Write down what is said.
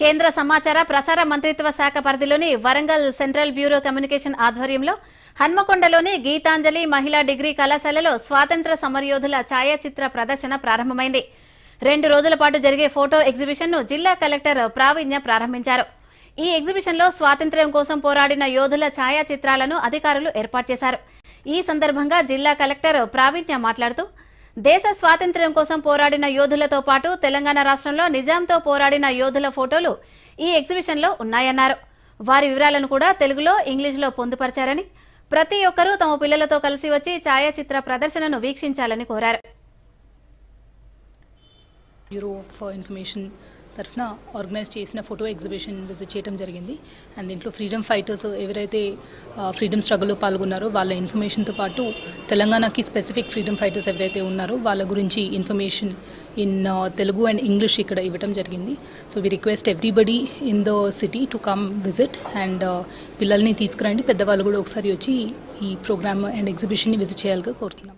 కేంద్ర సమాచార ప్రసార మంత్రిత్వ శాఖ పరిధిలోని వరంగల్ సెంట్రల్ బ్యూరో కమ్యూనికేషన్ ఆధ్వర్యంలో హన్మకొండలోని గీతాంజలి మహిళా డిగ్రీ కళాశాలలో స్వాతంత్ర సమరయోధుల ఛాయాచిత్ర ప్రదర్శన ప్రారంభమైంది. రెండు రోజుల పాటు జరిగే ఫోటో ఎగ్జిబిషన్ను జిల్లా కలెక్టర్ ప్రావీణ్య ప్రారంభించారు. ఈ ఎగ్జిబిషన్లో స్వాతంత్ర్యం కోసం పోరాడిన యోధుల ఛాయాచిత్రాలను అధికారులు ఏర్పాటు చేశారు. ఈ సందర్భంగా జిల్లా కలెక్టర్ ప్రావీణ్య మాట్లాడుతూ దేశ స్వాతంత్ర్యం కోసం పోరాడిన యోధులతో పాటు తెలంగాణ రాష్ట్రంలో నిజాంతో పోరాడిన యోధుల ఫోటోలు ఈ ఎగ్జిబిషన్లో ఉన్నాయన్నారు. వారి వివరాలను కూడా తెలుగులో ఇంగ్లీష్లో పొందుపరిచారని ప్రతి ఒక్కరూ తమ పిల్లలతో కలిసి వచ్చి ఛాయాచిత్ర ప్రదర్శనను వీక్షించాలని కోరారు. బ్యూరో ఫర్ ఇన్ఫర్మేషన్ తరఫున ఆర్గనైజ్ చేసిన ఫోటో ఎగ్జిబిషన్ విజిట్ చేయడం జరిగింది. అండ్ దీంట్లో ఫ్రీడమ్ ఫైటర్స్ ఎవరైతే ఫ్రీడమ్ స్ట్రగుల్లో పాల్గొన్నారో వాళ్ళ ఇన్ఫర్మేషన్తో పాటు తెలంగాణకి స్పెసిఫిక్ ఫ్రీడమ్ ఫైటర్స్ ఎవరైతే ఉన్నారో వాళ్ళ గురించి information in Telugu and English ఇక్కడ ఇవ్వడం జరిగింది. So we request everybody in the city to come visit and పిల్లల్ని తీసుకురండి. పెద్దవాళ్ళు కూడా ఒకసారి వచ్చి ఈ ప్రోగ్రామ్ అండ్ ఎగ్జిబిషన్ని విజిట్ చేయాలిగా కోరుతున్నాం.